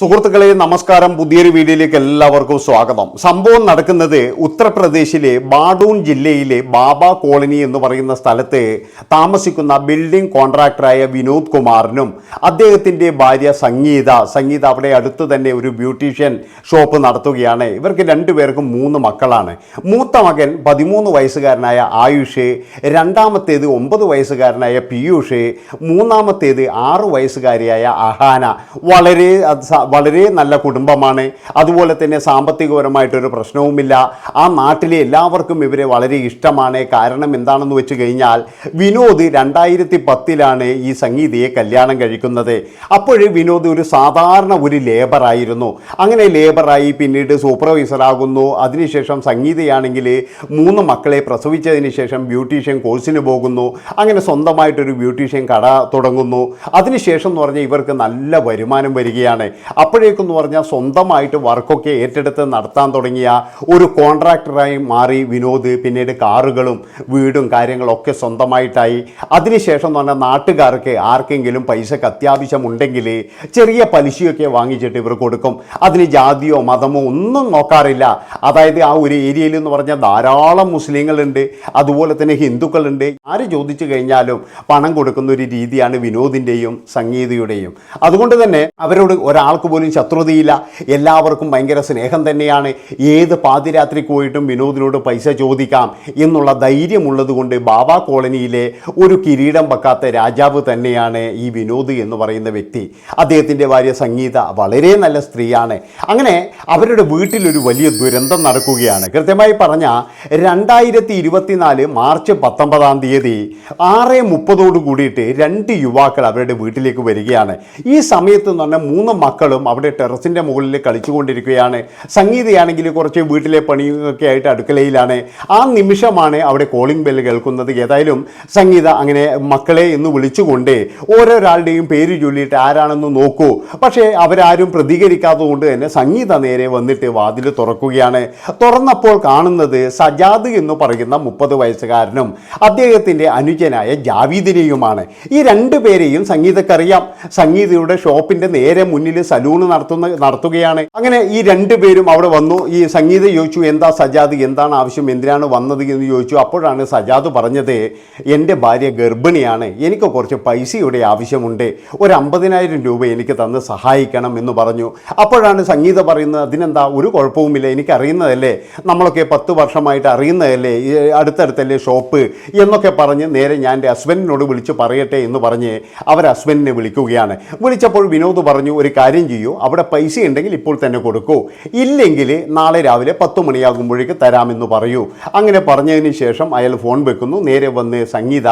സുഹൃത്തുക്കളെ നമസ്കാരം. പുതിയൊരു വീഡിയോയിലേക്ക് എല്ലാവർക്കും സ്വാഗതം. സംഭവം നടക്കുന്നത് ഉത്തർപ്രദേശിലെ ബാഡൂൺ ജില്ലയിലെ ബാബ കോളനി എന്ന് പറയുന്ന സ്ഥലത്ത് താമസിക്കുന്ന ബിൽഡിംഗ് കോൺട്രാക്ടറായ വിനോദ് കുമാറിനും അദ്ദേഹത്തിന്റെ ഭാര്യ സംഗീത സംഗീത അവിടെ അടുത്ത് തന്നെ ഒരു ബ്യൂട്ടീഷ്യൻ ഷോപ്പ് നടത്തുകയാണ്. ഇവർക്ക് രണ്ടുപേർക്കും മൂന്ന് മക്കളാണ്. മൂത്ത മകൻ പതിമൂന്ന് വയസ്സുകാരനായ ആയുഷ് രണ്ടാമത്തേത് ഒമ്പത് വയസ്സുകാരനായ പീയൂഷ് മൂന്നാമത്തേത് ആറു വയസ്സുകാരിയായ അഹാന. വളരെ വളരെ നല്ല കുടുംബമാണ്. അതുപോലെ തന്നെ സാമ്പത്തികപരമായിട്ടൊരു പ്രശ്നവുമില്ല. ആ നാട്ടിലെ എല്ലാവർക്കും ഇവരെ വളരെ ഇഷ്ടമാണ്. കാരണം എന്താണെന്ന് വെച്ച് കഴിഞ്ഞാൽ വിനോദ് രണ്ടായിരത്തി പത്തിലാണ് ഈ സംഗീതയെ കല്യാണം കഴിക്കുന്നത്. അപ്പോഴേ വിനോദ് ഒരു സാധാരണ ഒരു ലേബറായിരുന്നു അങ്ങനെ ലേബറായി പിന്നീട് സൂപ്പർവൈസർ ആകുന്നു. അതിനുശേഷം സംഗീതയാണെങ്കിൽ മൂന്ന് മക്കളെ പ്രസവിച്ചതിന് ശേഷം ബ്യൂട്ടീഷ്യൻ കോഴ്സിന് പോകുന്നു. അങ്ങനെ സ്വന്തമായിട്ടൊരു ബ്യൂട്ടീഷ്യൻ കട തുടങ്ങുന്നു. അതിനുശേഷം എന്ന് പറഞ്ഞാൽ ഇവർക്ക് നല്ല വരുമാനം വരികയാണ്. അപ്പോഴേക്കെന്ന് പറഞ്ഞാൽ സ്വന്തമായിട്ട് വർക്കൊക്കെ ഏറ്റെടുത്ത് നടത്താൻ തുടങ്ങിയ ഒരു കോൺട്രാക്ടറായി മാറി വിനോദ് പിന്നീട് കാറുകളും വീടും കാര്യങ്ങളൊക്കെ സ്വന്തമായിട്ടായി. അതിനുശേഷം എന്ന് പറഞ്ഞാൽ നാട്ടുകാർക്ക് ആർക്കെങ്കിലും പൈസക്ക് അത്യാവശ്യമുണ്ടെങ്കിൽ ചെറിയ പലിശയൊക്കെ വാങ്ങിച്ചിട്ട് ഇവർ കൊടുക്കും. അതിന് ജാതിയോ മതമോ ഒന്നും നോക്കാറില്ല. അതായത് ആ ഒരു ഏരിയയിൽ എന്ന് പറഞ്ഞാൽ ധാരാളം മുസ്ലിങ്ങളുണ്ട് അതുപോലെ തന്നെ ഹിന്ദുക്കളുണ്ട്. ആര് ചോദിച്ചു കഴിഞ്ഞാലും പണം കൊടുക്കുന്ന ഒരു രീതിയാണ് വിനോദിന്റെയും സംഗീതയുടെയും. അതുകൊണ്ട് തന്നെ അവരോട് ഒരാൾക്ക് പോലും ശത്രുതയില്ല. എല്ലാവർക്കും ഭയങ്കര സ്നേഹം തന്നെയാണ്. ഏത് പാതിരാത്രി പോയിട്ടും വിനോദിനോട് പൈസ ചോദിക്കാം എന്നുള്ള ധൈര്യമുള്ളത് കൊണ്ട് ബാബ കോളനിയിലെ ഒരു കിരീടം വെക്കാത്ത രാജാവ് തന്നെയാണ് ഈ വിനോദ് എന്ന് പറയുന്ന വ്യക്തി. അദ്ദേഹത്തിന്റെ ഭാര്യ സംഗീത വളരെ നല്ല സ്ത്രീയാണ്. അങ്ങനെ അവരുടെ വീട്ടിലൊരു വലിയ ദുരന്തം നടക്കുകയാണ്. കൃത്യമായി പറഞ്ഞാൽ രണ്ടായിരത്തി ഇരുപത്തിനാല് മാർച്ച് പത്തൊമ്പതാം തീയതി ആറ് മുപ്പതോട് കൂടിയിട്ട് രണ്ട് യുവാക്കൾ അവരുടെ വീട്ടിലേക്ക് വരികയാണ്. ഈ സമയത്ത് എന്ന് പറഞ്ഞാൽ മൂന്ന് മക്കളും അവിടെ ടെറസിന്റെ മുകളിൽ കളിച്ചുകൊണ്ടിരിക്കുകയാണ്. സംഗീതയാണെങ്കിൽ കുറച്ച് വീട്ടിലെ പണിയൊക്കെ ആയിട്ട് അടുക്കളയിലാണ്. ആ നിമിഷമാണ് അവിടെ കോളിംഗ് ബെല്ല് കേൾക്കുന്നത്. ഏതായാലും സംഗീത അങ്ങനെ മക്കളെ എന്ന് വിളിച്ചുകൊണ്ട് ഓരോരാളുടെയും പേര് ചൊല്ലിയിട്ട് ആരാണെന്ന് നോക്കൂ. പക്ഷേ അവരാരും പ്രതികരിക്കാത്തത് കൊണ്ട് തന്നെ സംഗീത നേരെ വന്നിട്ട് വാതിൽ തുറക്കുകയാണ്. തുറന്നപ്പോൾ കാണുന്നത് സജാദ് എന്ന് പറയുന്ന മുപ്പത് വയസ്സുകാരനും അദ്ദേഹത്തിന്റെ അനുജനായ ജാവീദിനെയുമാണ്. ഈ രണ്ടു പേരെയും സംഗീതക്കറിയാം. സംഗീതയുടെ ഷോപ്പിന്റെ നേരെ മുന്നിൽ സലൂണ് നടത്തുന്ന നടത്തുകയാണ്. അങ്ങനെ ഈ രണ്ടു പേരും അവിടെ വന്നു. ഈ സംഗീത ചോദിച്ചു എന്താ സജാദ്? എന്താണ് ആവശ്യം? എന്തിനാണ് വന്നത്? എന്ന് ചോദിച്ചു. അപ്പോഴാണ് സജാദ് പറഞ്ഞത് എന്റെ ഭാര്യ ഗർഭിണിയാണ്. എനിക്ക് കുറച്ച് പൈസയുടെ ആവശ്യമുണ്ട്. ഒരു അമ്പതിനായിരം രൂപ എനിക്ക് തന്ന് സഹായിക്കണം എന്ന് പറഞ്ഞു. അപ്പോഴാണ് സംഗീത പറയുന്നത് അതിനെന്താ? ഒരു കുഴപ്പവുമില്ല. എനിക്ക് അറിയുന്നതല്ലേ? നമ്മളൊക്കെ പത്ത് വർഷമായിട്ട് അറിയുന്നതല്ലേ? അടുത്തടുത്തല്ലേ ഷോപ്പ്? എന്നൊക്കെ പറഞ്ഞ് നേരെ ഞാൻ എന്റെ ഹസ്ബൻഡിനോട് വിളിച്ച് പറയട്ടെ എന്ന് പറഞ്ഞ് അവർ ഹസ്ബൻഡിനെ വിളിക്കുകയാണ്. വിളിച്ചപ്പോൾ വിനോദ് പറഞ്ഞു ഒരു കാര്യം ചെയ്യൂ. അവിടെ പൈസ ഉണ്ടെങ്കിൽ ഇപ്പോൾ തന്നെ കൊടുക്കൂ. ഇല്ലെങ്കിൽ നാളെ രാവിലെ പത്ത് മണിയാകുമ്പോഴേക്ക് തരാമെന്ന് പറയൂ. അങ്ങനെ പറഞ്ഞതിന് ശേഷം അയാൾ ഫോൺ വെക്കുന്നു. നേരെ വന്ന് സംഗീത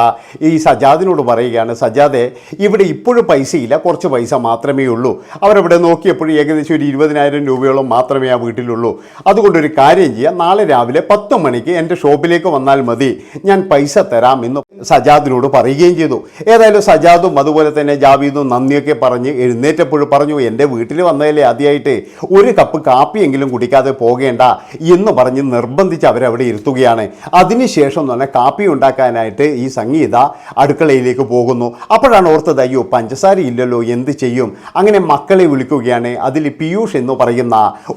ഈ സജാദിനോട് പറയുകയാണ് സജാദെ ഇവിടെ ഇപ്പോഴും പൈസയില്ല. കുറച്ച് പൈസ മാത്രമേ ഉള്ളൂ. അവരവിടെ നോക്കിയപ്പോഴും ഏകദേശം ഒരു ഇരുപതിനായിരം രൂപയോളം മാത്രമേ ആ വീട്ടിലുള്ളൂ. അതുകൊണ്ടൊരു കാര്യം ചെയ്യാം. നാളെ രാവിലെ പത്ത് മണിക്ക് എന്റെ ഷോപ്പിലേക്ക് വന്നാൽ മതി. ഞാൻ പൈസ തരാമെന്ന് സജാദിനോട് പറയുകയും ചെയ്തു. ഏതായാലും സജാദും അതുപോലെ തന്നെ ജാവീദും നന്ദിയൊക്കെ പറഞ്ഞ് എഴുന്നേറ്റപ്പോൾ പറഞ്ഞു എന്റെ വീട്ടിൽ വന്നതല്ലേ ആദ്യമായിട്ട് ഒരു കപ്പ് കാപ്പിയെങ്കിലും കുടിക്കാതെ പോകേണ്ട എന്ന് പറഞ്ഞ് നിർബന്ധിച്ച് അവരവിടെ ഇരുത്തുകയാണ്. അതിനുശേഷം പറഞ്ഞാൽ കാപ്പി ഉണ്ടാക്കാനായിട്ട് ഈ സംഗീത അടുക്കളയിലേക്ക് പോകുന്നു. അപ്പോഴാണ് ഓർത്തത് അയ്യോ പഞ്ചസാര ഇല്ലല്ലോ എന്ത് ചെയ്യും? അങ്ങനെ മക്കളെ വിളിക്കുകയാണ്. അതിൽ പീയൂഷ് എന്ന് പറയുന്ന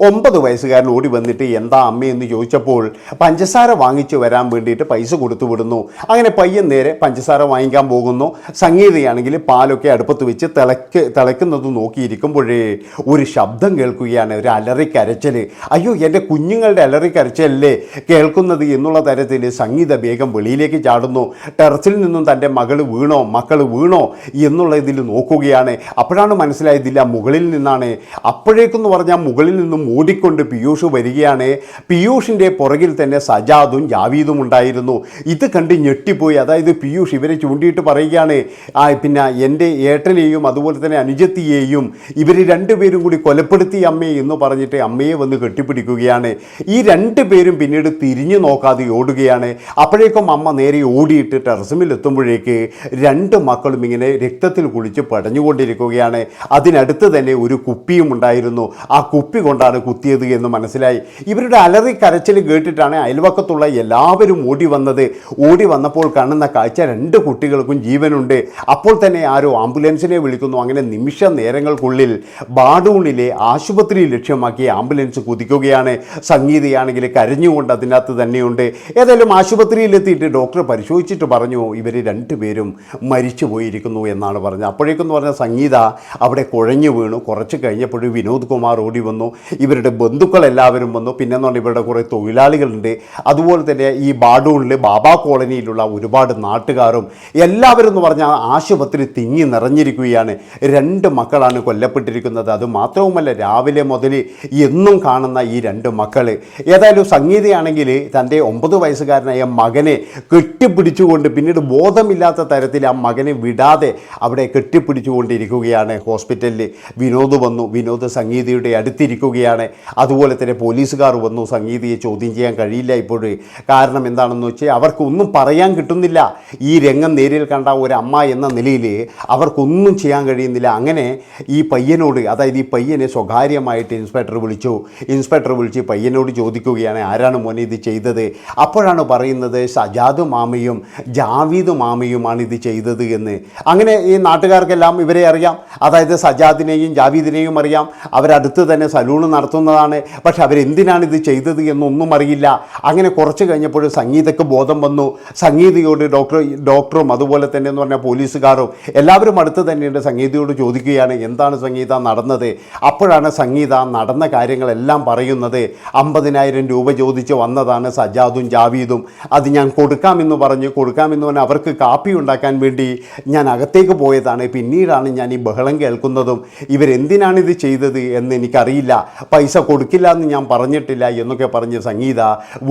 ഒമ്പത് വയസ്സുകാരൻ ഓടി വന്നിട്ട് എന്താ അമ്മയെന്ന് ചോദിച്ചപ്പോൾ പഞ്ചസാര വാങ്ങിച്ചു വരാൻ വേണ്ടിയിട്ട് പൈസ കൊടുത്തു വിടുന്നു. അങ്ങനെ പയ്യൻ നേരെ പഞ്ചസാര വാങ്ങിക്കാൻ പോകുന്നു. സംഗീതയാണെങ്കിൽ പാലൊക്കെ അടുപ്പത്ത് വെച്ച് തിളക്ക് തിളക്കുന്നത് നോക്കിയിരിക്കുമ്പോഴേ ഒരു ശബ്ദം കേൾക്കുകയാണ് ഒരു അലറിക്കരച്ചൽ അയ്യോ എന്റെ കുഞ്ഞുങ്ങളുടെ അലറിക്കരച്ചലല്ലേ കേൾക്കുന്നത് എന്നുള്ള തരത്തിൽ സംഗീത വേഗം വെളിയിലേക്ക് ചാടുന്നു. ടെറസിൽ നിന്നും തന്റെ മകൾ വീണോ മക്കൾ വീണോ എന്നുള്ള ഇതിൽ നോക്കുകയാണ്. അപ്പോഴാണ് മനസ്സിലായതില്ല മുകളിൽ നിന്നാണ്. അപ്പോഴേക്കെന്ന് പറഞ്ഞാൽ മുകളിൽ നിന്നും ഓടിക്കൊണ്ട് പീയൂഷ് വരികയാണ്. പീയൂഷിന്റെ പുറകിൽ തന്നെ സജാദും ജാവീദും ഉണ്ടായിരുന്നു. ഇത് കണ്ട് ഞെട്ടിപ്പോയി. അതായത് പീയൂഷ് ഇവരെ ചൂണ്ടിയിട്ട് പറയുകയാണ് ആ പിന്നെ എന്റെ ഏട്ടനെയും അതുപോലെ തന്നെ അനുജത്തിയെയും ഇവർ രണ്ടുപേരും കൂടി കൊലപ്പെടുത്തി അമ്മയെ എന്ന് പറഞ്ഞിട്ട് അമ്മയെ വന്ന് കെട്ടിപ്പിടിക്കുകയാണ്. ഈ രണ്ട് പേരും പിന്നീട് തിരിഞ്ഞു നോക്കാതെ ഓടുകയാണ്. അപ്പോഴേക്കും അമ്മ നേരെ ഓടിയിട്ട് ടെറസമിലെത്തുമ്പോഴേക്ക് രണ്ട് മക്കളും ഇങ്ങനെ രക്തത്തിൽ കുളിച്ച് പടഞ്ഞുകൊണ്ടിരിക്കുകയാണ്. അതിനടുത്ത് തന്നെ ഒരു കുപ്പിയും ഉണ്ടായിരുന്നു. ആ കുപ്പി കൊണ്ടാണ് കുത്തിയത് എന്ന് മനസ്സിലായി. ഇവരുടെ അലറി കരച്ചിൽ കേട്ടിട്ടാണ് അയൽവക്കത്തുള്ള എല്ലാവരും ഓടി വന്നത്. ഓടി വന്നപ്പോൾ കാണുന്ന കാഴ്ച രണ്ട് കുട്ടികൾക്കും ജീവനുണ്ട്. അപ്പോൾ തന്നെ ആരോ ആംബുലൻസിനെ വിളിക്കുന്നു. അങ്ങനെ നിമിഷ നേരങ്ങൾക്കുള്ളിൽ ബാഡൂണിലെ ആശുപത്രി ലക്ഷ്യമാക്കി ആംബുലൻസ് കുതിക്കുകയാണ്. സംഗീതയാണെങ്കിൽ കരഞ്ഞുകൊണ്ട് അതിനകത്ത് തന്നെയുണ്ട്. ഏതായാലും ആശുപത്രിയിലെത്തിയിട്ട് ഡോക്ടർ പരിശോധിച്ചിട്ട് പറഞ്ഞു ഇവർ രണ്ടുപേരും മരിച്ചു പോയിരിക്കുന്നു എന്നാണ് പറഞ്ഞത്. അപ്പോഴേക്കെന്ന് പറഞ്ഞ സംഗീത അവിടെ കുഴഞ്ഞു വീണു. കുറച്ച് കഴിഞ്ഞപ്പോഴും വിനോദ് കുമാർ ഓടി വന്നു. ഇവരുടെ ബന്ധുക്കളെല്ലാവരും വന്നു. പിന്നെ എന്ന് പറഞ്ഞാൽ ഇവരുടെ കുറേ തൊഴിലാളികളുണ്ട്. അതുപോലെ തന്നെ ഈ ബാഡൂണിൽ ബാബാ കോളനിയിലുള്ള ഒരുപാട് നാട്ടുകാരും എല്ലാവരും എന്ന് പറഞ്ഞാൽ ആശുപത്രി തിങ്ങി നിറഞ്ഞിരിക്കുകയാണ്. രണ്ട് മക്കളാണ് കൊല്ലപ്പെട്ടിരിക്കുന്നത്. അത് മാത്രവുമല്ല രാവിലെ മുതൽ എന്നും കാണുന്ന ഈ രണ്ട് മക്കൾ ഏതായാലും സംഗീതയാണെങ്കിൽ തന്റെ ഒമ്പത് വയസ്സുകാരനായ മകനെ കെട്ടിപ്പിടിച്ചുകൊണ്ട് പിന്നീട് ബോധമില്ലാത്ത തരത്തിൽ ആ മകനെ വിടാതെ അവിടെ കെട്ടിപ്പിടിച്ചുകൊണ്ടിരിക്കുകയാണ് ഹോസ്പിറ്റലിൽ. വിനോദ് വന്നു. വിനോദ് സംഗീതയുടെ അടുത്തിരിക്കുകയാണ്. അതുപോലെ തന്നെ പോലീസുകാർ വന്നു സംഗീതയെ ചോദ്യം ചെയ്യാൻ കഴിയില്ല ഇപ്പോൾ. കാരണം എന്താണെന്ന് വെച്ചാൽ അവർക്കൊന്നും പറയാൻ കിട്ടുന്നില്ല. ഈ രംഗം നേരിൽ കണ്ട ഒരു അമ്മ എന്ന നിലയിൽ അവർക്കൊന്നും ചെയ്യാൻ കഴിയുന്നില്ല. അങ്ങനെ ഈ പയ്യനോട് അതായത് ഈ പയ്യനെ സ്വകാര്യമായിട്ട് ഇൻസ്പെക്ടർ വിളിച്ചു. ഇൻസ്പെക്ടർ വിളിച്ച് പയ്യനോട് ചോദിക്കുകയാണ് ആരാണ് മോനെ ഇത് ചെയ്തത്? അപ്പോഴാണ് പറയുന്നത് സജാദ് മാമയും ജാവീദ് മാമയുമാണ് ഇത് ചെയ്തത് എന്ന്. അങ്ങനെ ഈ നാട്ടുകാർക്കെല്ലാം ഇവരെ അറിയാം. അതായത് സജാദിനെയും ജാവീദിനെയും അറിയാം. അവരടുത്ത് തന്നെ സലൂൺ നടത്തുന്നതാണ്. പക്ഷെ അവരെന്തിനാണ് ഇത് ചെയ്തത് എന്നൊന്നും അറിയില്ല. അങ്ങനെ കുറച്ച് കഴിഞ്ഞപ്പോൾ സംഗീതയ്ക്ക് ബോധം വന്നു. സംഗീതയോട് ഡോക്ടർ ഡോക്ടറും അതുപോലെ തന്നെ എന്ന് പറഞ്ഞാൽ പോലീസുകാരും എല്ലാവരും അടുത്ത് തന്നെയുണ്ട് സംഗീതയോട് ചോദിക്കുകയാണ് എന്താണ് സംഗീത? നടന്നത്. അപ്പോഴാണ് സംഗീത നടന്ന കാര്യങ്ങളെല്ലാം പറയുന്നത്. അമ്പതിനായിരം രൂപ ചോദിച്ച് വന്നതാണ് സജാദും ജാവീദും. അത് ഞാൻ കൊടുക്കാമെന്ന് പറഞ്ഞ് കൊടുക്കാമെന്ന് പറഞ്ഞാൽ അവർക്ക് കാപ്പി ഉണ്ടാക്കാൻ വേണ്ടി ഞാൻ അകത്തേക്ക് പോയതാണ്. പിന്നീടാണ് ഞാൻ ഈ ബഹളം കേൾക്കുന്നതും ഇവരെന്തിനാണ് ഇത് ചെയ്തത് എന്ന് എനിക്കറിയില്ല. പൈസ കൊടുക്കില്ല എന്ന് ഞാൻ പറഞ്ഞിട്ടില്ല എന്നൊക്കെ പറഞ്ഞ് സംഗീത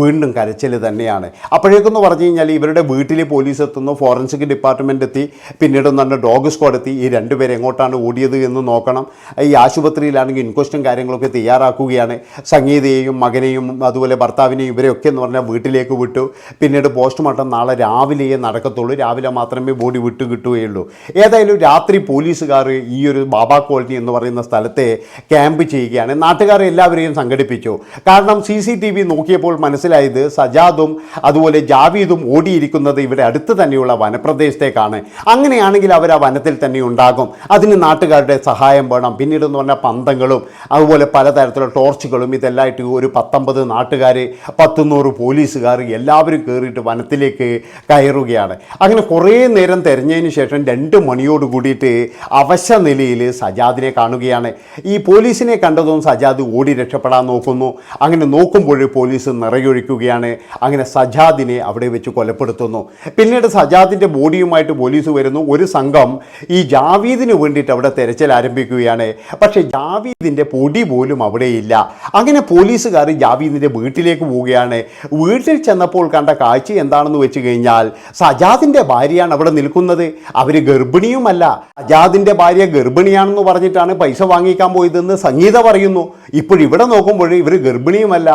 വീണ്ടും കരച്ചിൽ തന്നെയാണ്. അപ്പോഴേക്കൊന്ന് പറഞ്ഞു കഴിഞ്ഞാൽ ഇവരുടെ വീട്ടിൽ പോലീസ് എത്തുന്നു ഫോറൻസിക് ഡിപ്പാർട്ട്മെന്റ് എത്തി. പിന്നീട് നല്ല ഡോഗ് സ്ക്വാഡ് എത്തി. ഈ രണ്ടുപേരെ എങ്ങോട്ടാണ് ഓടിയത് എന്ന് നോക്കണം. ഈ ആശുപത്രിയിലാണെങ്കിൽ ഇൻക്വസ്റ്റും കാര്യങ്ങളൊക്കെ തയ്യാറാക്കുകയാണ്. സംഗീതയെയും മകനെയും അതുപോലെ ഭർത്താവിനെയും ഇവരെയൊക്കെ എന്ന് പറഞ്ഞാൽ വീട്ടിലേക്ക് വിട്ടു. പിന്നീട് പോസ്റ്റ്മോർട്ടം നാളെ രാവിലെയേ നടക്കത്തുള്ളൂ. രാവിലെ മാത്രമേ ബോഡി വിട്ടു കിട്ടുകയുള്ളൂ. ഏതായാലും രാത്രി പോലീസുകാർ ഈ ഒരു ബാബാ കോളനി എന്ന് പറയുന്ന സ്ഥലത്തെ ക്യാമ്പ് ചെയ്യുകയാണ്. നാട്ടുകാർ എല്ലാവരെയും സംഘടിപ്പിച്ചു. കാരണം സി സി ടി വി നോക്കിയപ്പോൾ മനസ്സിലായത് സജാദും അതുപോലെ ജാവീദും ഓടിയിരിക്കുന്നത് ഇവിടെ അടുത്ത് തന്നെയുള്ള വനപ്രദേശത്തേക്കാണ്. അങ്ങനെയാണെങ്കിൽ അവർ ആ വനത്തിൽ തന്നെ ഉണ്ടാകും. അതിന് നാട്ടുകാരുടെ സഹായം വേണം. പിന്നീട് എന്ന് പറഞ്ഞാൽ പന്തങ്ങളും അതുപോലെ പലതരത്തിലുള്ള ടോർച്ചുകളും ഇതെല്ലാമായിട്ട് ഒരു പത്തൊമ്പത് നാട്ടുകാർ പത്തുനൂറ് പോലീസുകാർ എല്ലാവരും കയറിയിട്ട് വനത്തിലേക്ക് കയറുകയാണ്. അങ്ങനെ കുറേ നേരം തിരഞ്ഞതിന് ശേഷം രണ്ട് മണിയോട് കൂടിയിട്ട് അവശ നിലയിൽ സജാദിനെ കാണുകയാണ്. ഈ പോലീസിനെ കണ്ടതും സജാദ് ഓടി രക്ഷപ്പെടാൻ നോക്കുന്നു. അങ്ങനെ നോക്കുമ്പോൾ പോലീസ് നിറയൊഴിക്കുകയാണ്. അങ്ങനെ സജാദിനെ അവിടെ വെച്ച് കൊലപ്പെടുത്തുന്നു. പിന്നീട് സജാദിന്റെ ബോഡിയുമായിട്ട് പോലീസ് വരുന്നു. ഒരു സംഘം ഈ ജാവീദിന് വേണ്ടിയിട്ട് അവിടെ തെരച്ചിൽ ആരംഭിക്കുകയാണ്. പക്ഷേ ജാവീദിന്റെ പൊടി പോലും അവിടെയില്ല. അങ്ങനെ പോലീസുകാർ ജാവീദിന്റെ വീട്ടിലേക്ക് പോവുകയാണ്. വീട്ടിൽ ചെന്നപ്പോൾ കണ്ട കാഴ്ച എന്താണെന്ന് വെച്ച് കഴിഞ്ഞാൽ സജാദിന്റെ ഭാര്യയാണ് അവിടെ നിൽക്കുന്നത്. അവർ ഗർഭിണിയുമല്ല. സജാദിന്റെ ഭാര്യ ഗർഭിണിയാണെന്ന് പറഞ്ഞിട്ടാണ് പൈസ വാങ്ങിക്കാൻ പോയതെന്ന് സംഗീത പറയുന്നു. ഇപ്പോഴിവിടെ നോക്കുമ്പോൾ ഇവർ ഗർഭിണിയുമല്ല.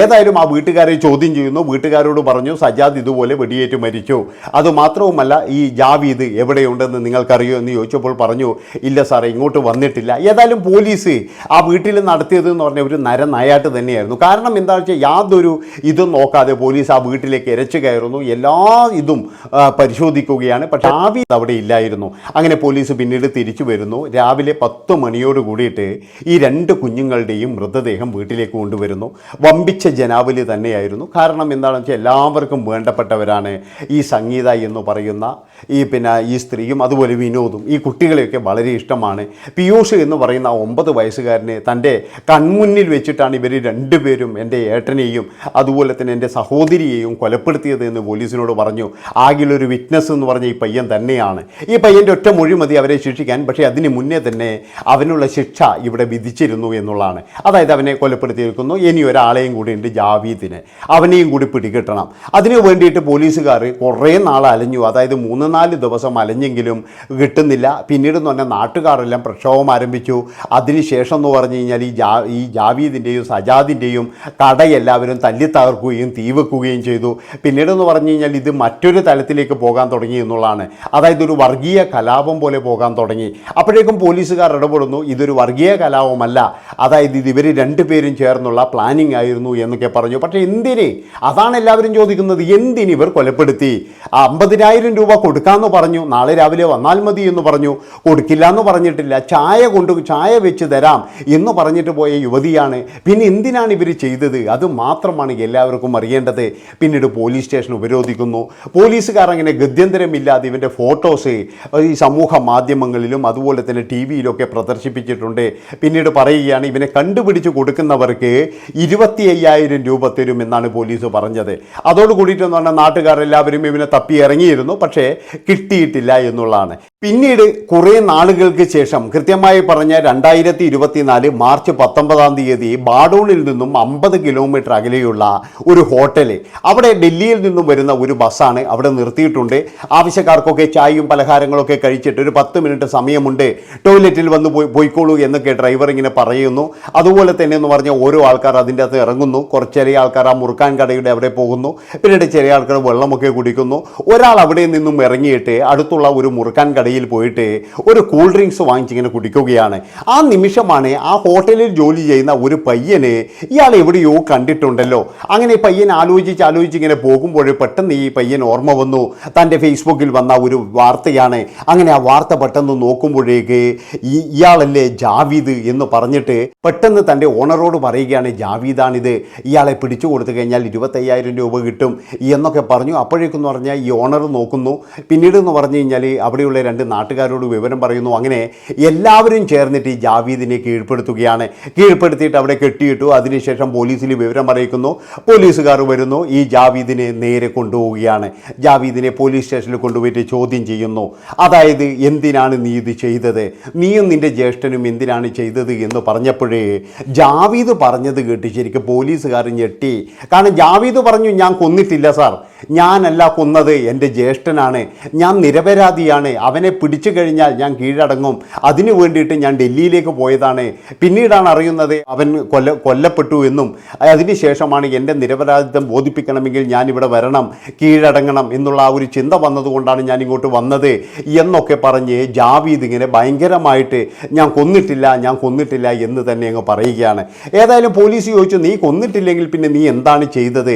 ഏതായാലും ആ വീട്ടുകാരെ ചോദ്യം ചെയ്യുന്നു. വീട്ടുകാരോട് പറഞ്ഞു സജാദ് ഇതുപോലെ വെടിയേറ്റ് മരിച്ചു. അതുമാത്രവുമല്ല ഈ ജാവീദ് എവിടെയുണ്ടെന്ന് നിങ്ങൾക്കറിയോ? എന്ന് ചോദിച്ചപ്പോൾ പറഞ്ഞു ഇല്ല സാറേ ഇങ്ങോട്ട് വന്നിട്ടില്ല ഏതായാലും പോലീസ് ആ വീട്ടിൽ നടത്തിയത് എന്ന് പറഞ്ഞ ഒരു നരനായാട്ട് തന്നെയായിരുന്നു. കാരണം എന്താ വെച്ചാൽ യാതൊരു ഇതും നോക്കാതെ പോലീസ് ആ വീട്ടിലേക്ക് ഇരച്ചു കയറുന്നു. എല്ലാ ഇതും പരിശോധിക്കുകയാണ്. പക്ഷേ ആവി അവിടെ ഇല്ലായിരുന്നു. അങ്ങനെ പോലീസ് പിന്നീട് തിരിച്ചു വരുന്നു. രാവിലെ പത്ത് മണിയോട് കൂടിയിട്ട് ഈ രണ്ട് കുഞ്ഞുങ്ങളുടെയും മൃതദേഹം വീട്ടിലേക്ക് കൊണ്ടുവരുന്നു. വമ്പിച്ച ജനാവലി തന്നെയായിരുന്നു. കാരണം എന്താണെന്ന് വെച്ചാൽ എല്ലാവർക്കും വേണ്ടപ്പെട്ടവരാണ് ഈ സംഗീത എന്ന് പറയുന്ന ഈ പിന്നെ ഈ സ്ത്രീയും അതുപോലെ വിനോദും ഈ കുട്ടികളെയൊക്കെ വളരെ ഇഷ്ടമാണ്. പിയൂഷ് എന്ന് പറയുന്ന ആ ഒമ്പത് വയസ്സുകാരനെ തന്റെ കൺമുന്നിൽ വെച്ചിട്ടാണ് ഇവർ രണ്ടുപേരും എന്റെ ഏട്ടനെയും അതുപോലെ തന്നെ എന്റെ സഹോദരിയെയും കൊലപ്പെടുത്തിയത് എന്ന് പോലീസിനോട് പറഞ്ഞു. ആകിലൊരു വിറ്റ്നസ് എന്ന് പറഞ്ഞ ഈ പയ്യൻ തന്നെയാണ്. ഈ പയ്യന്റെ ഒറ്റ മൊഴി മതി അവരെ ശിക്ഷിക്കാൻ പക്ഷേ അതിന് മുന്നേ തന്നെ അവനുള്ള ശിക്ഷ ഇവിടെ വിധിച്ചിരുന്നു എന്നുള്ളതാണ്. അതായത് അവനെ കൊലപ്പെടുത്തിയിരിക്കുന്നു. ഇനി ഒരാളെയും കൂടി ഉണ്ട് ജാവീദിനെ. അവനെയും കൂടി പിടികിട്ടണം. അതിനു വേണ്ടിയിട്ട് പോലീസുകാർ കുറേ നാൾ അലഞ്ഞു. അതായത് മൂന്ന് നാല് ദിവസം അലഞ്ഞെങ്കിലും കിട്ടുന്നില്ല. പിന്നീട് എന്ന് പറഞ്ഞാൽ നാട്ടുകാരെല്ലാം പ്രക്ഷോഭം ആരംഭിച്ചു. അതിനുശേഷം എന്ന് പറഞ്ഞു കഴിഞ്ഞാൽ ഈ ജാ ഈ ജാവീദിന്റെയും സജാദിന്റെയും കട എല്ലാവരും തല്ലി തകർക്കുകയും തീ വെക്കുകയും ചെയ്തു. പിന്നീട് എന്ന് പറഞ്ഞു കഴിഞ്ഞാൽ ഇത് മറ്റൊരു തലത്തിലേക്ക് പോകാൻ തുടങ്ങി എന്നുള്ളതാണ്. അതായത് ഒരു വർഗീയ കലാപം പോലെ പോകാൻ തുടങ്ങി. അപ്പോഴേക്കും പോലീസുകാർ ഇടപെടുന്നു. ഇതൊരു വർഗീയ കലാപമല്ല. അതായത് ഇത് ഇവർ രണ്ടുപേരും ചേർന്നുള്ള പ്ലാനിങ് ആയിരുന്നു എന്നൊക്കെ പറഞ്ഞു. പക്ഷേ എന്തിന്? അതാണ് എല്ലാവരും ചോദിക്കുന്നത്. എന്തിന് ഇവർ കൊലപ്പെടുത്തി? അമ്പതിനായിരം രൂപ കൊടുക്കാമെന്ന് പറഞ്ഞു നാളെ രാവിലെ വന്നാൽ മതി എന്ന് പറഞ്ഞു. കൊടുക്കില്ല എന്ന് പറഞ്ഞിട്ടില്ല. ചായ കൊണ്ട് ചായ വെച്ച് തരാം എന്ന് പറഞ്ഞിട്ട് പോയ യുവതിയാണ്. പിന്നെ എന്തിനാണ് ഇവർ ചെയ്തത്? അത് മാത്രമാണ് എല്ലാവർക്കും അറിയേണ്ടത്. പിന്നീട് പോലീസ് സ്റ്റേഷൻ ഉപരോധിക്കുന്നു. പോലീസുകാർ അങ്ങനെ ഗത്യന്തരമില്ലാതെ ഇവന്റെ ഫോട്ടോസ് ഈ സമൂഹ മാധ്യമങ്ങളിലും അതുപോലെ തന്നെ ടി വിയിലൊക്കെ പ്രദർശിപ്പിച്ചിട്ടുണ്ട്. പിന്നീട് പറയുകയാണ് ഇവനെ കണ്ടുപിടിച്ച് കൊടുക്കുന്നവർക്ക് ഇരുപത്തി അയ്യായിരം രൂപ തരും എന്നാണ് പോലീസ് പറഞ്ഞത്. അതോട് കൂടിയിട്ടെന്ന് പറഞ്ഞാൽ നാട്ടുകാരെല്ലാവരും ഇവനെ തപ്പി ഇറങ്ങിയിരുന്നു. പക്ഷേ കിട്ടിയിട്ടില്ല എന്നുള്ളതാണ്. പിന്നീട് കുറേ നാളുകൾക്ക് ശേഷം കൃത്യമായി പറഞ്ഞ രണ്ടായിരത്തി ഇരുപത്തിനാല് മാർച്ച് പത്തൊമ്പതാം തീയതി ബാഡൂണിൽ നിന്നും അമ്പത് കിലോമീറ്റർ അകലെയുള്ള ഒരു ഹോട്ടൽ അവിടെ ഡൽഹിയിൽ നിന്നും വരുന്ന ഒരു ബസ്സാണ് അവിടെ നിർത്തിയിട്ടുണ്ട്. ആവശ്യക്കാർക്കൊക്കെ ചായയും പലഹാരങ്ങളൊക്കെ കഴിച്ചിട്ട് ഒരു പത്ത് മിനിറ്റ് സമയമുണ്ട്. ടോയ്ലറ്റിൽ വന്ന് പോയി പോയിക്കോളൂ എന്നൊക്കെ ഡ്രൈവർ ഇങ്ങനെ പറയുന്നു. അതുപോലെ തന്നെ എന്ന് പറഞ്ഞാൽ ഓരോ ആൾക്കാർ അതിന്റെ അകത്ത് ഇറങ്ങുന്നു. കുറച്ച് ചെറിയ ആൾക്കാർ ആ മുറുക്കാൻ കടയുടെ അവിടെ പോകുന്നു. പിന്നീട് ചെറിയ ആൾക്കാർ വെള്ളമൊക്കെ കുടിക്കുന്നു. ഒരാൾ അവിടെ നിന്നും ഇറങ്ങിയിട്ട് അടുത്തുള്ള ഒരു മുറുക്കാൻ കടയിൽ പോയിട്ട് ഒരു കൂൾ ഡ്രിങ്ക്സ് വാങ്ങിച്ചിങ്ങനെ കുടിക്കുകയാണ്. ആ നിമിഷമാണ് ആ ഹോട്ടലിൽ ജോലി ചെയ്യുന്ന ഒരു പയ്യന് ഇയാൾ എവിടെയോ കണ്ടിട്ടുണ്ടല്ലോ. അങ്ങനെ പയ്യൻ ആലോചിച്ച് ആലോചിച്ച് ഇങ്ങനെ പോകുമ്പോൾ പെട്ടെന്ന് ഈ പയ്യൻ ഓർമ്മ വന്നു. തന്റെ ഫേസ്ബുക്കിൽ വന്ന ഒരു വാർത്തയാണ്. അങ്ങനെ ആ വാർത്ത പെട്ടെന്ന് നോക്കുമ്പോഴേക്ക് ഈ ഇയാളല്ലേ ജാവീദ് എന്ന് പറഞ്ഞിട്ട് പെട്ടെന്ന് തന്റെ ഓണറോട് പറയുകയാണ് ജാവീദാണിത്. ഇയാളെ പിടിച്ചു കൊടുത്തു കഴിഞ്ഞാൽ ഇരുപത്തയ്യായിരം രൂപ കിട്ടും. എന്നൊക്കെ പറഞ്ഞു. അപ്പോഴേക്കെന്ന് പറഞ്ഞാൽ ഈ ഓണർ നോക്കുന്നു. പിന്നീട് എന്ന് പറഞ്ഞു കഴിഞ്ഞാൽ അവിടെയുള്ള രണ്ട് നാട്ടുകാരോട് വിവരം പറയുന്നു. അങ്ങനെ എല്ലാവരും ചേർന്നിട്ട് ഈ ജാവീദിനെ കീഴ്പ്പെടുത്തുകയാണ്. കീഴ്പ്പെടുത്തിയിട്ട് അവിടെ കെട്ടിയിട്ടു. അതിനുശേഷം പോലീസിൽ വിവരം അറിയിക്കുന്നു. പോലീസുകാർ വരുന്നു. ഈ ജാവീദിനെ നേരെ കൊണ്ടുപോവുകയാണ്. ജാവീദിനെ പോലീസ് സ്റ്റേഷനിൽ കൊണ്ടുപോയിട്ട് ചോദ്യം ചെയ്യുന്നു. അതായത് എന്തിനാണ് നീ ഇത് ചെയ്തത്? നീയും നിന്റെ ജ്യേഷ്ഠനും എന്തിനാണ് ചെയ്തത് എന്ന് പറഞ്ഞപ്പോഴേ ജാവീദ് പറഞ്ഞത് കേട്ട് ശരിക്കും പോലീസുകാർ ഞെട്ടി. കാരണം ജാവീദ് പറഞ്ഞു ഞാൻ കൊന്നിട്ടില്ല സാർ. ഞാനല്ല കൊന്നത് എന്റെ ജ്യേഷ്ഠനാണ്. ഞാൻ നിരപരാധിയാണ്. അവനെ പിടിച്ചു കഴിഞ്ഞാൽ ഞാൻ കീഴടങ്ങും. അതിനു വേണ്ടിയിട്ട് ഞാൻ ഡൽഹിയിലേക്ക് പോയതാണ്. പിന്നീടാണ് അറിയുന്നത് അവൻ കൊല്ല കൊല്ലപ്പെട്ടു എന്നും. അതിനുശേഷമാണ് എന്റെ നിരപരാധിത്വം ബോധിപ്പിക്കണമെങ്കിൽ ഞാൻ ഇവിടെ വരണം കീഴടങ്ങണം എന്നുള്ള ആ ഒരു ചിന്ത വന്നതുകൊണ്ടാണ് ഞാൻ ഇങ്ങോട്ട് വന്നത് എന്നൊക്കെ പറഞ്ഞ് ജാവീദ് ഇങ്ങനെ ഭയങ്കരമായിട്ട് ഞാൻ കൊന്നിട്ടില്ല ഞാൻ കൊന്നിട്ടില്ല എന്ന് തന്നെ അങ്ങ് പറയുകയാണ്. ഏതായാലും പോലീസ് ചോദിച്ചു നീ കൊന്നിട്ടില്ലെങ്കിൽ പിന്നെ നീ എന്താണ് ചെയ്തത്?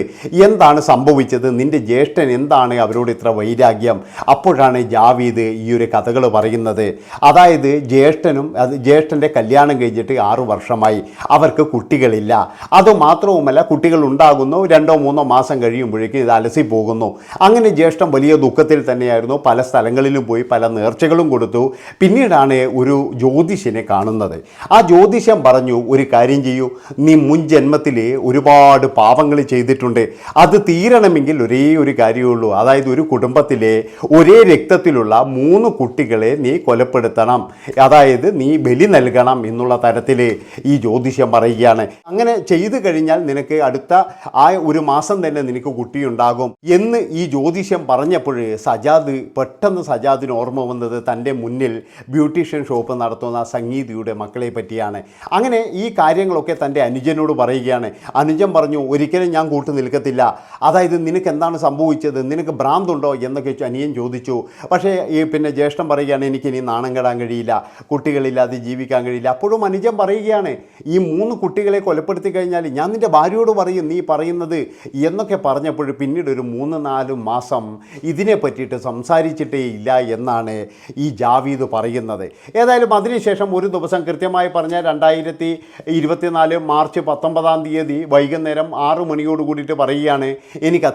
എന്താണ് സംഭവിച്ചത്? നിന്റെ ജ്യേഷ്ഠൻ എന്താണ് അവരോട് ഇത്ര വൈരാഗ്യം? അപ്പോഴാണ് ജാവീദ് ഈ ഒരു കഥകൾ പറയുന്നത്. അതായത് ജ്യേഷ്ഠനും അത് ജ്യേഷ്ഠന്റെ കല്യാണം കഴിഞ്ഞിട്ട് ആറു വർഷമായി. അവർക്ക് കുട്ടികളില്ല. അതുമാത്രവുമല്ല കുട്ടികൾ ഉണ്ടാകുന്നു രണ്ടോ മൂന്നോ മാസം കഴിയുമ്പോഴേക്കും ഇത് അലസി പോകുന്നു. അങ്ങനെ ജ്യേഷ്ഠൻ വലിയ ദുഃഖത്തിൽ തന്നെയായിരുന്നു. പല സ്ഥലങ്ങളിലും പോയി പല നേർച്ചകളും കൊടുത്തു. പിന്നീടാണ് ഒരു ജ്യോതിഷനെ കാണുന്നത്. ആ ജ്യോതിഷം പറഞ്ഞു ഒരു കാര്യം ചെയ്യൂ. നീ മുൻ ജന്മത്തിൽ ഒരുപാട് പാപങ്ങൾ ചെയ്തിട്ടുണ്ട്. അത് തീരണമെങ്കിൽ ഒരേ ഒരു കാര്യമുള്ളൂ. അതായത് ഒരു കുടുംബത്തിലെ ഒരേ രക്തത്തിലുള്ള മൂന്ന് കുട്ടികളെ നീ കൊലപ്പെടുത്തണം. അതായത് നീ ബലി നൽകണം എന്നുള്ള തരത്തിൽ ഈ ജ്യോതിഷം പറയുകയാണ്. അങ്ങനെ ചെയ്തു കഴിഞ്ഞാൽ നിനക്ക് അടുത്ത ആ ഒരു മാസം തന്നെ നിനക്ക് കുട്ടിയുണ്ടാകും എന്ന് ഈ ജ്യോതിഷം പറഞ്ഞപ്പോൾ സജാദ് പെട്ടെന്ന് സജാദിന് ഓർമ്മ വന്നത് തന്റെ മുന്നിൽ ബ്യൂട്ടീഷ്യൻ ഷോപ്പ് നടത്തുന്ന സംഗീതയുടെ മക്കളെ പറ്റിയാണ്. അങ്ങനെ ഈ കാര്യങ്ങളൊക്കെ തന്റെ അനുജനോട് പറയുകയാണ്. അനുജൻ പറഞ്ഞു ഒരിക്കലും ഞാൻ കൂട്ടു നിൽക്കത്തില്ല. അതായത് നിനക്ക് എന്താണ് സംഭവിച്ചത്? നിനക്ക് ഭ്രാന്തുണ്ടോ? എന്നൊക്കെ അനിയൻ ചോദിച്ചു. പക്ഷേ ഈ പിന്നെ ജ്യേഷ്ഠൻ പറയുകയാണ് എനിക്ക് ഇനി നാണം കെടാൻ കഴിയില്ല. കുട്ടികളില്ലാതെ ജീവിക്കാൻ കഴിയില്ല. അപ്പോഴും അനുജൻ പറയുകയാണ് ഈ മൂന്ന് കുട്ടികളെ കൊലപ്പെടുത്തി കഴിഞ്ഞാൽ ഞാൻ നിന്റെ ഭാര്യയോട് പറയും നീ പറയുന്നത് എന്നൊക്കെ പറഞ്ഞപ്പോൾ പിന്നീട് ഒരു മൂന്ന് നാല് മാസം ഇതിനെ പറ്റിയിട്ട് സംസാരിച്ചിട്ടേ ഇല്ല എന്നാണ് ഈ ജാവീദ് പറയുന്നത്. ഏതായാലും അതിനുശേഷം ഒരു ദിവസം കൃത്യമായി പറഞ്ഞാൽ രണ്ടായിരത്തി ഇരുപത്തിനാല് മാർച്ച് പത്തൊമ്പതാം തീയതി വൈകുന്നേരം ആറ് മണിയോട് കൂടിയിട്ട് പറയുകയാണ് എനിക്ക്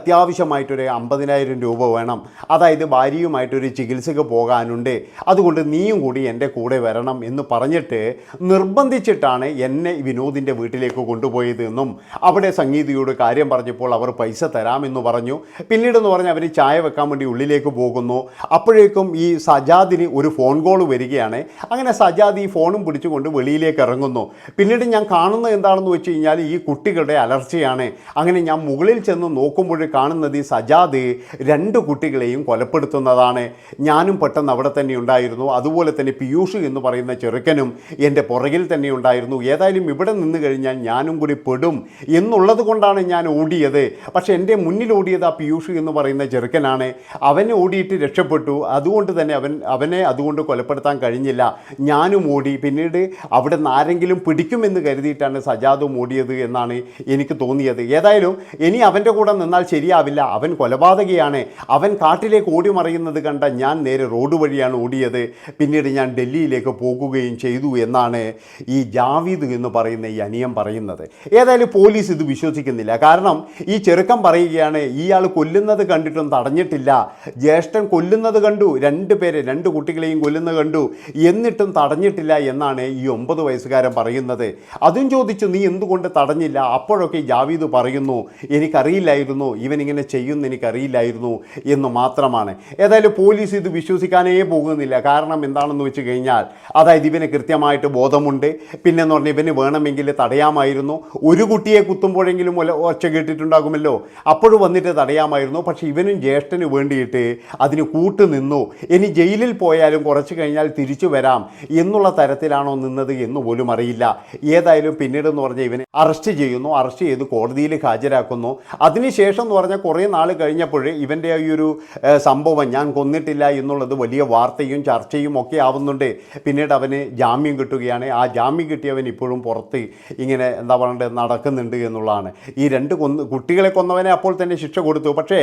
അത്യാവശ്യമായിട്ടൊരു അമ്പതിനായിരം രൂപ വേണം. അതായത് ഭാര്യയുമായിട്ടൊരു ചികിത്സക്ക് പോകാനുണ്ട്. അതുകൊണ്ട് നീയും കൂടി എന്റെ കൂടെ വരണം എന്ന് പറഞ്ഞിട്ട് നിർബന്ധിച്ചിട്ടാണ് എന്നെ വിനോദിന്റെ വീട്ടിലേക്ക് കൊണ്ടുപോയത് എന്നും അവിടെ സംഗീതയോട് കാര്യം പറഞ്ഞപ്പോൾ അവർ പൈസ തരാമെന്ന് പറഞ്ഞു. പിന്നീടെന്ന് പറഞ്ഞാൽ അവർ ചായ വെക്കാൻ വേണ്ടി ഉള്ളിലേക്ക് പോകുന്നു. അപ്പോഴേക്കും ഈ സജാദിന് ഒരു ഫോൺ കോൾ വരികയാണ്. അങ്ങനെ സജാദ് ഈ ഫോണും പിടിച്ചുകൊണ്ട് വെളിയിലേക്ക് ഇറങ്ങുന്നു. പിന്നീട് ഞാൻ കാണുന്നത് എന്താണെന്ന് വെച്ച് കഴിഞ്ഞാൽ ഈ കുട്ടികളുടെ അലർച്ചയാണ്. അങ്ങനെ ഞാൻ മുകളിൽ ചെന്ന് നോക്കുമ്പോൾ കാണുന്നത് പ്രതി സജാദ് രണ്ട് കുട്ടികളെയും കൊലപ്പെടുത്തുന്നതാണ്. ഞാനും പെട്ടെന്ന് അവിടെ തന്നെ ഉണ്ടായിരുന്നു. അതുപോലെ തന്നെ പീയൂഷ് എന്ന് പറയുന്ന ചെറുക്കനും എന്റെ പുറകിൽ തന്നെ ഉണ്ടായിരുന്നു. ഏതായാലും ഇവിടെ നിന്ന് കഴിഞ്ഞാൽ ഞാനും കൂടി പെടും എന്നുള്ളത് കൊണ്ടാണ് ഞാൻ ഓടിയത്. പക്ഷേ എന്റെ മുന്നിൽ ഓടിയത് ആ പീയൂഷ് എന്ന് പറയുന്ന ചെറുക്കനാണ്. അവനെ ഓടിയിട്ട് രക്ഷപ്പെട്ടു. അതുകൊണ്ട് തന്നെ അവൻ അവനെ അതുകൊണ്ട് കൊലപ്പെടുത്താൻ കഴിഞ്ഞില്ല. ഞാനും ഓടി. പിന്നീട് അവിടെ നിന്ന് ആരെങ്കിലും പിടിക്കുമെന്ന് കരുതിയിട്ടാണ് സജാദും ഓടിയത് എന്നാണ് എനിക്ക് തോന്നിയത്. ഏതായാലും ഇനി അവന്റെ കൂടെ നിന്നാൽ ശരിയാവില്ല. അവൻ കൊലപാതകയാണ്. അവൻ കാട്ടിലേക്ക് ഓടി മറയുന്നത് കണ്ട ഞാൻ നേരെ റോഡ് വഴിയാണ് ഓടിയത്. പിന്നീട് ഞാൻ ഡൽഹിയിലേക്ക് പോകുകയും ചെയ്തു എന്നാണ് ഈ ജാവീദ് എന്ന് പറയുന്ന ഈ അനിയം പറയുന്നത്. ഏതായാലും പോലീസ് ഇത് വിശ്വസിക്കുന്നില്ല. കാരണം ഈ ചെറുക്കം പറയുകയാണ് ഇയാൾ കൊല്ലുന്നത് കണ്ടിട്ടും തടഞ്ഞിട്ടില്ല. ജ്യേഷ്ഠൻ കൊല്ലുന്നത് കണ്ടു. രണ്ട് പേരെ രണ്ട് കുട്ടികളെയും കൊല്ലുന്നത് കണ്ടു. എന്നിട്ടും തടഞ്ഞിട്ടില്ല എന്നാണ് ഈ ഒമ്പത് വയസ്സുകാരൻ പറയുന്നത്. അതും ചോദിച്ചു നീ എന്തുകൊണ്ട് തടഞ്ഞില്ല? അപ്പോഴൊക്കെ ജാവീദ് പറയുന്നു എനിക്കറിയില്ലായിരുന്നു. ഇവനിങ്ങനെ ചെയ്യുമെന്ന് എനിക്കറിയില്ലായിരുന്നു എന്ന് മാത്രമാണ്. ഏതായാലും പോലീസ് ഇത് വിശ്വസിക്കാനേ പോകുന്നില്ല. കാരണം എന്താണെന്ന് വെച്ച് കഴിഞ്ഞാൽ അതായത് ഇവന് കൃത്യമായിട്ട് ബോധമുണ്ട്. പിന്നെന്ന് പറഞ്ഞാൽ ഇവന് വേണമെങ്കിൽ തടയാമായിരുന്നു. ഒരു കുട്ടിയെ കുത്തുമ്പോഴെങ്കിലും ഒച്ച കേട്ടിട്ടുണ്ടാകുമല്ലോ. അപ്പോഴും വന്നിട്ട് തടയാമായിരുന്നു. പക്ഷേ ഇവനും ജ്യേഷ്ഠന് വേണ്ടിയിട്ട് അതിന് കൂട്ടുനിന്നു ഇനി ജയിലിൽ പോയാലും കുറച്ച് കഴിഞ്ഞാൽ തിരിച്ചു വരാം എന്നുള്ള തരത്തിലാണോ നിന്നത് എന്ന് പോലും അറിയില്ല. ഏതായാലും പിന്നീട് എന്ന് പറഞ്ഞാൽ ഇവനെ അറസ്റ്റ് ചെയ്യുന്നു. അറസ്റ്റ് ചെയ്ത് കോടതിയിൽ ഹാജരാക്കുന്നു. അതിനുശേഷം എന്ന് പറഞ്ഞാൽ കുറേ നാൾ കഴിഞ്ഞപ്പോൾ ഇവന്റെ ഈ ഒരു സംഭവം ഞാൻ കൊന്നിട്ടില്ല എന്നുള്ളത് വലിയ വാർത്തയും ചർച്ചയും ഒക്കെ ആവുന്നുണ്ട്. പിന്നീട് അവന് ജാമ്യം കിട്ടുകയാണ്. ആ ജാമ്യം കിട്ടിയവൻ ഇപ്പോഴും പുറത്ത് ഇങ്ങനെ എന്താ പറയണ്ടത് നടക്കുന്നുണ്ട് എന്നുള്ളതാണ്. ഈ രണ്ട് കൊന്ന് കുട്ടികളെ കൊന്നവനെ അപ്പോൾ തന്നെ ശിക്ഷ കൊടുത്തു. പക്ഷേ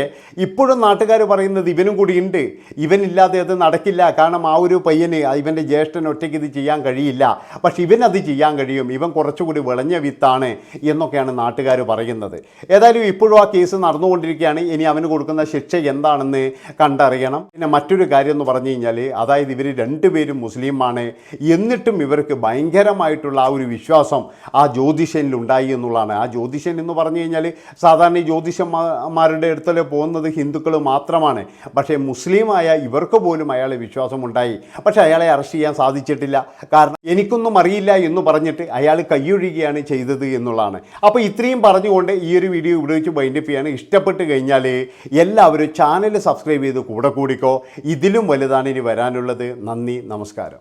ഇപ്പോഴും നാട്ടുകാർ പറയുന്നത് ഇവനും കൂടി ഉണ്ട്. ഇവനില്ലാതെ അത് നടക്കില്ല. കാരണം ആ ഒരു പയ്യന് ഇവന്റെ ജ്യേഷ്ഠൻ ഒറ്റയ്ക്ക് ഇത് ചെയ്യാൻ കഴിയില്ല. പക്ഷെ ഇവനത് ചെയ്യാൻ കഴിയും. ഇവൻ കുറച്ചുകൂടി വിളഞ്ഞ വിത്താണ് എന്നൊക്കെയാണ് നാട്ടുകാർ പറയുന്നത്. ഏതായാലും ഇപ്പോഴും ആ കേസ് നടന്നുകൊണ്ടിരിക്കുകയാണ് ഇനി അവന് കൊടുക്കുന്ന ശിക്ഷ എന്താണെന്ന് കണ്ടറിയണം. പിന്നെ മറ്റൊരു കാര്യം എന്ന് പറഞ്ഞു കഴിഞ്ഞാൽ അതായത് ഇവർ രണ്ടുപേരും മുസ്ലിമാണ് എന്നിട്ടും ഇവർക്ക് ഭയങ്കരമായിട്ടുള്ള ആ ഒരു വിശ്വാസം ആ ജ്യോതിഷനിൽ ഉണ്ടായി എന്നുള്ളതാണ്. ആ ജ്യോതിഷൻ എന്ന് പറഞ്ഞു കഴിഞ്ഞാൽ സാധാരണ ജ്യോതിഷന്മാരുടെ അടുത്തല്ലേ പോകുന്നത്? ഹിന്ദുക്കൾ മാത്രമാണ്. പക്ഷേ മുസ്ലിമായ ഇവർക്ക് പോലും അയാളെ വിശ്വാസമുണ്ടായി. പക്ഷേ അയാളെ അറസ്റ്റ് ചെയ്യാൻ സാധിച്ചിട്ടില്ല. കാരണം എനിക്കൊന്നും അറിയില്ല എന്ന് പറഞ്ഞിട്ട് അയാൾ കൈയൊഴിയുകയാണ് ചെയ്തത് എന്നുള്ളതാണ്. അപ്പോൾ ഇത്രയും പറഞ്ഞുകൊണ്ട് ഈ ഒരു വീഡിയോ ഇവിടെ വെച്ച് വൈൻഡപ്പ് ഇഷ്ടപ്പെട്ട് കഴിഞ്ഞാൽ എല്ലാവരും ചാനൽ സബ്സ്ക്രൈബ് ചെയ്ത് കൂടെ കൂടിക്കോ. ഇതിലും വലുതാണ് ഇനി വരാനുള്ളത്. നന്ദി നമസ്കാരം.